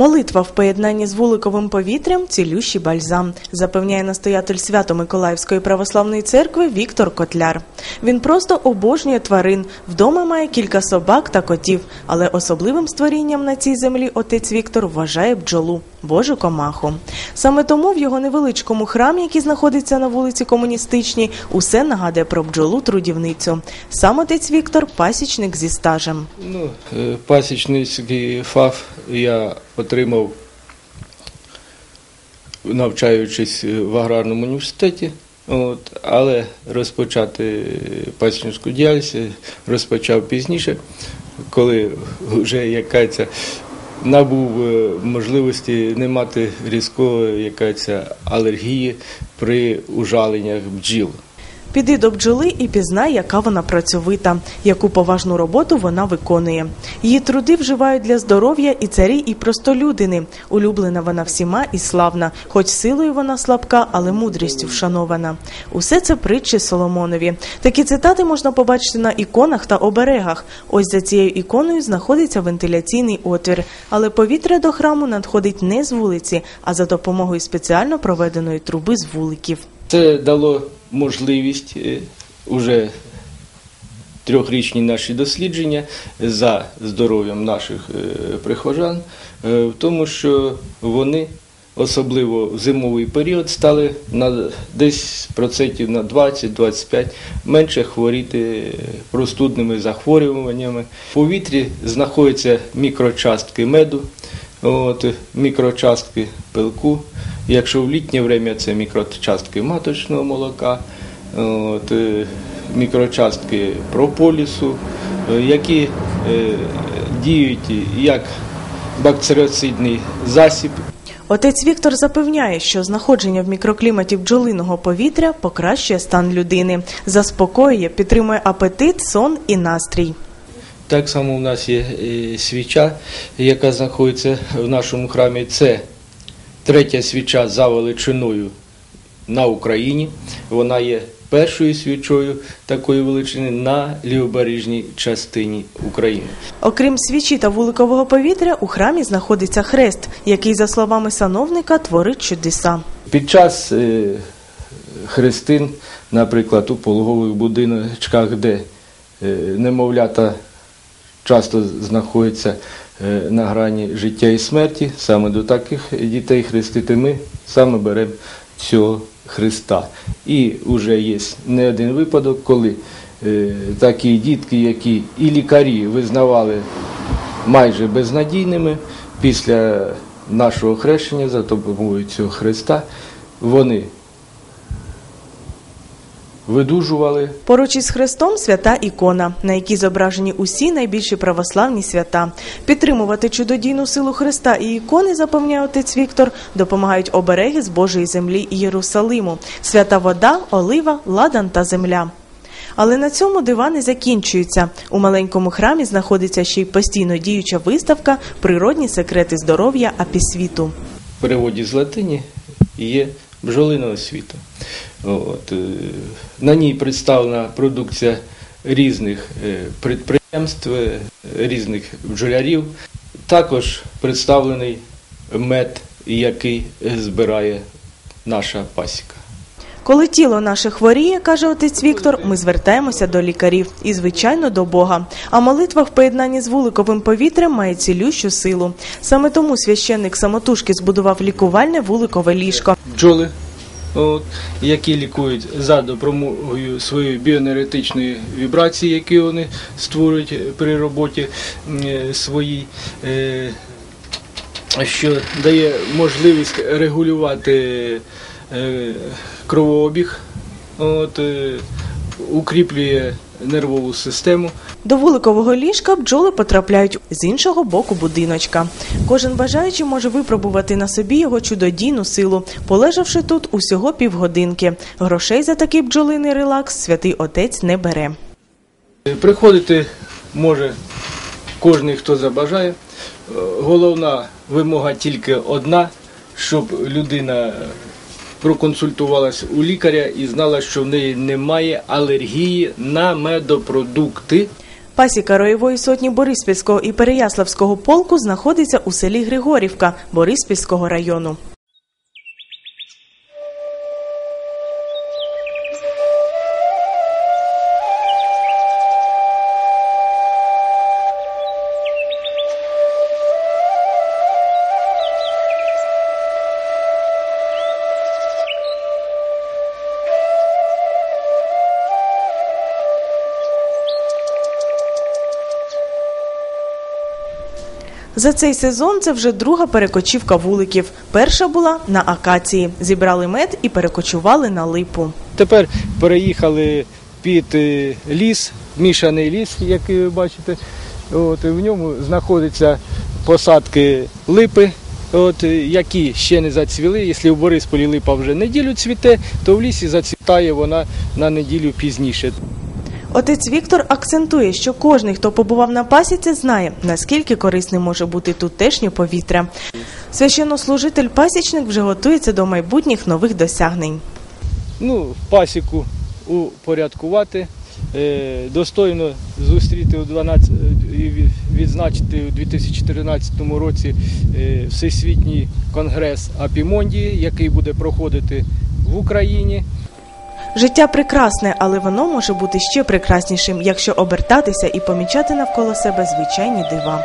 Молитва в поєднанні з вуликовим повітрям цілющий бальзам, запевняє настоятель Свято-Миколаївської православної церкви Віктор Котляр. Він просто обожнює тварин. Вдома має кілька собак та котів, але особливим створінням на цій землі отець Віктор вважає бджолу, божу комаху. Саме тому в його невеличкому храмі, який знаходиться на вулиці Комуністичній, усе нагадує про бджолу трудівницю. Сам отець Віктор пасічник зі стажем. Ну, е, пасічницький фаф я отримав, навчаючись в аграрному університеті. От, але розпочати пасічницьку діяльність розпочав пізніше, коли вже якась набув е, можливості не мати різкої якась алергії при ужаленнях бджіл. Піди до бджоли і пізнай, яка вона працьовита, яку поважну роботу вона виконує. Її труди вживають для здоров'я і царі, і простолюдини. Улюблена вона всіма і славна, хоч силою вона слабка, але мудрістю вшанована. Усе це притчі Соломонові. Такі цитати можна побачити на іконах та оберегах. Ось за цією іконою знаходиться вентиляційний отвір, але повітря до храму надходить не з вулиці, а за допомогою спеціально проведеної труби з вуликів. Це дало можливість е, уже трьохрічні наші дослідження за здоров'ям наших е, прихожан, е, в тому, що вони особливо в зимовий період стали на десь процентів на 20-25 менше хворіти простудними захворюваннями. В повітрі знаходяться мікрочастки меду, от, мікрочастки пилку. Якщо в літнє время це мікрочастки маточного молока, от, е, мікрочастки прополісу, е, які е, діють як бактеріоцидний засіб. Отець Віктор запевняє, що знаходження в мікрокліматі бджолиного повітря покращує стан людини, заспокоює, підтримує апетит, сон і настрій. Так само у нас є е, свіча, яка знаходиться в нашому храмі. Це третя свіча за величиною на Україні. Вона є першою свічою такої величини на лівобережній частині України. Окрім свічі та вуликового повітря, у храмі знаходиться хрест, який, за словами сановника, творить чудеса. Під час е, хрестин, наприклад, у пологових будиночках, де е, немовлята часто знаходяться е, на грані життя і смерті, саме до таких дітей хрестити ми саме беремо цього Христа. І вже є не один випадок, коли е, такі дітки, які і лікарі визнавали майже безнадійними після нашого хрещення за допомогою цього Христа, вони видужували. Поруч із хрестом свята ікона, на якій зображені усі найбільші православні свята. Підтримувати чудодійну силу Христа і ікони, запевняє отець Віктор, допомагають обереги з Божої землі Єрусалиму, свята вода, олива, ладан та земля. Але на цьому дива не закінчуються. У маленькому храмі знаходиться ще й постійно діюча виставка Природні секрети здоров'я апісвіту. В переводі з латині є бджолиного світу. От, е, на ній представлена продукція різних е, підприємств, е, різних бджолярів. Також представлений мед, який збирає наша пасіка. Коли тіло наше хворіє, каже отець Віктор, ми звертаємося до лікарів і, звичайно, до Бога. А молитва в поєднанні з вуликовим повітрям має цілющу силу. Саме тому священник самотужки збудував лікувальне вуликове ліжко. Бджоли, от, які лікують за допомогою своєї біоенергетичної вібрації, які вони створюють при роботі е, своїй. е, що дає можливість регулювати е, кровообіг, от, укріплює нервову систему. До вуликового ліжка бджоли потрапляють з іншого боку будиночка. Кожен бажаючий може випробувати на собі його чудодійну силу, полежавши тут усього півгодинки. Грошей за такий бджолиний релакс святий отець не бере. Приходити може кожен, хто забажає. Головна вимога тільки одна, щоб людина проконсультувалась у лікаря і знала, що в неї немає алергії на медопродукти. Пасіка роєвої сотні Бориспільського і Переяславського полку знаходиться у селі Григорівка Бориспільського району. За цей сезон це вже друга перекочівка вуликів. Перша була на акації. Зібрали мед і перекочували на липу. Тепер переїхали під е, ліс, мішаний ліс, як ви бачите. От, в ньому знаходяться посадки липи, от, які ще не зацвіли. Якщо в Борисполі липа вже неділю цвіте, то в лісі зацвітає вона на неділю пізніше. Отець Віктор акцентує, що кожний, хто побував на пасіці, знає, наскільки корисним може бути тутешнє повітря. Священнослужитель пасічник вже готується до майбутніх нових досягнень. ну, пасіку упорядкувати, е, достойно зустріти у 12, е, і відзначити у 2014 році е, Всесвітній конгрес Апімондії, який буде проходити в Україні. Життя прекрасне, але воно може бути ще прекраснішим, якщо обертатися і помічати навколо себе звичайні дива.